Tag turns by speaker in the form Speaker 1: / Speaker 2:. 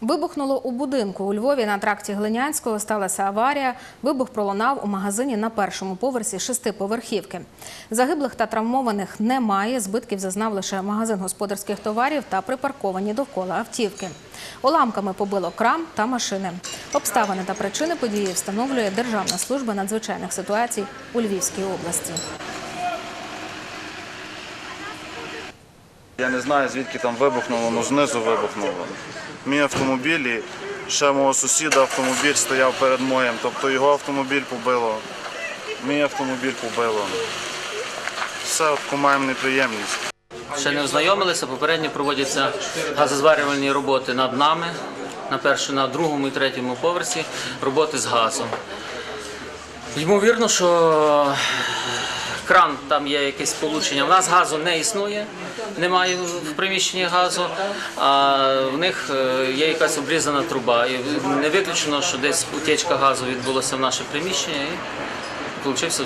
Speaker 1: Вибухнуло у будинку у Львові на тракті Глинянського. Сталася аварія. Вибух пролунав у магазині на першому поверсі шестиповерхівки. Загиблих та травмованих немає. Збитків зазнав лише магазин господарських товарів та припарковані довкола автівки. Уламками побило крам та машини. Обставини та причини події встановлює Державна служба надзвичайних ситуацій у Львівській області.
Speaker 2: Я не знаю, звідки там вибухнуло, ну знизу вибухнуло. Мій автомобіль і ще мого сусіда автомобіль стояв перед моїм. Тобто його автомобіль побило, мій автомобіль побило. Все, таку маємо неприємність.
Speaker 3: Ще не ознайомилися, попередньо проводяться газозварювальні роботи над нами, на першому, на другому і третьому поверсі роботи з газом. Ймовірно, що кран там є якесь сполучення. У нас газу не існує, немає в приміщенні газу, а в них е, є якась обрізана труба. І не виключено, що десь утечка газу відбулася в наше приміщення і получився